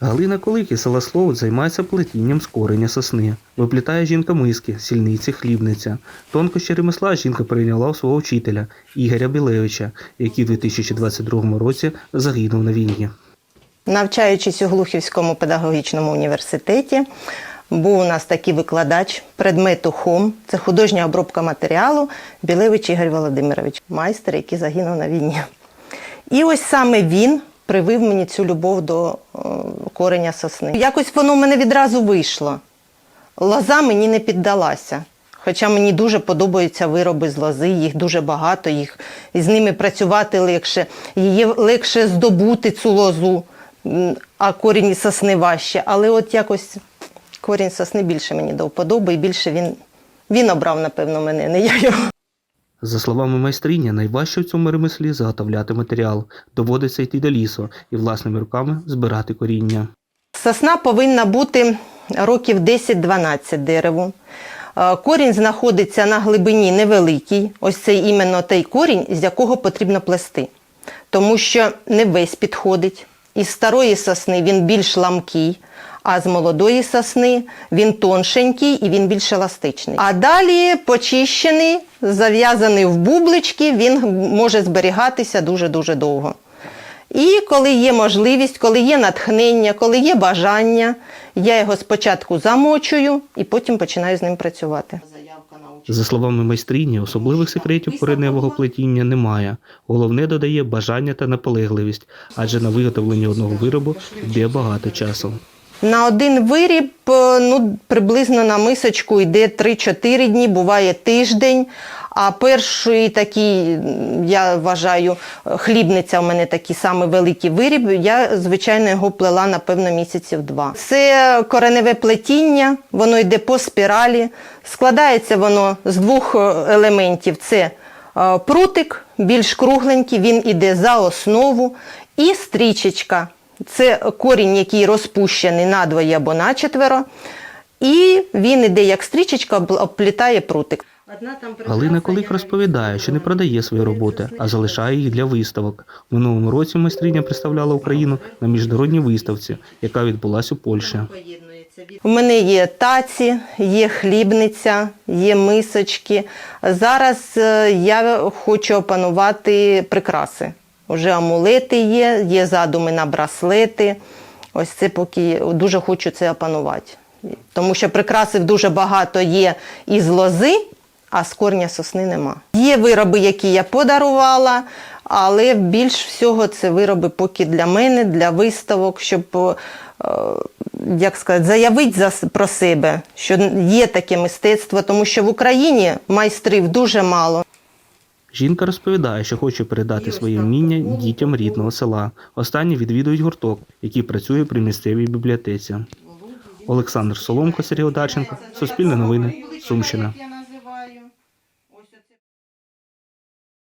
Галина Колики села Словот займається плетінням з кореня сосни. Виплітає жінка миски, сільниці, хлібниця. Тонкощі ремесла жінка прийняла у свого вчителя Ігоря Білевича, який у 2022 році загинув на війні. Навчаючись у Глухівському педагогічному університеті, був у нас такий викладач предмету ХОМ, це художня обробка матеріалу Білевич Ігор Володимирович, майстер, який загинув на війні. І ось саме він привив мені цю любов до е, кореня сосни. Якось воно в мене відразу вийшло. Лоза мені не піддалася. Хоча мені дуже подобаються вироби з лози, їх дуже багато, їх і з ними працювати легше, її легше здобути цю лозу, а корінь сосни важче. Але от якось корінь сосни більше мені до вподоби, і більше він, він обрав, напевно, мене, не я його. За словами майстрині, найважче в цьому ремеслі заготовляти матеріал. Доводиться йти до лісу і власними руками збирати коріння. Сосна повинна бути років 10-12 дереву. Е, Корінь знаходиться на глибині невеликій. Ось це іменно той корінь, з якого потрібно плести. Тому що не весь підходить. Із старої сосни він більш ламкий, а з молодої сосни він тоншенький і він більш еластичний. А далі почищений, зав'язаний в бублички, він може зберігатися дуже-дуже довго. І коли є можливість, коли є натхнення, коли є бажання, я його спочатку замочую і потім починаю з ним працювати. За словами майстрині, особливих секретів кореневого плетіння немає. Головне додає бажання та наполегливість, адже на виготовлення одного виробу йде багато часу. На один виріб е, ну, приблизно на мисочку йде 3-4 дні, буває тиждень. А перший такий, я вважаю, хлібниця у мене такий самий великий виріб. Я, звичайно, його плела, напевно, місяців два. Це кореневе плетіння, воно йде по спіралі. Складається воно з двох е, елементів: це е, прутик, більш кругленький, він іде за основу, і стрічечка. Це корінь, який розпущений надвоє або начетверо. І він іде як стрічечка, об- обплітає прутик. Галина Колик розповідає, що не продає свої роботи, а залишає їх для виставок. Минулому році майстриня представляла Україну на міжнародній виставці, яка відбулася у Польщі. У мене є таці, є хлібниця, є мисочки. Зараз е, я хочу опанувати прикраси. Уже амулети є, є задуми на браслети. Ось це поки дуже хочу це опанувати. Тому що прикрасів дуже багато є із лози, а з корня сосни нема. Є вироби, які я подарувала, але більш всього це вироби поки для мене, для виставок, щоб е, як сказати, заявити про себе, що є таке мистецтво, тому що в Україні майстрів дуже мало. Жінка розповідає, що хоче передати своє вміння дітям рідного села. Останні відвідують гурток, який працює при місцевій бібліотеці. Олександр Соломко, Сергій Одарченко, Суспільне новини, Сумщина.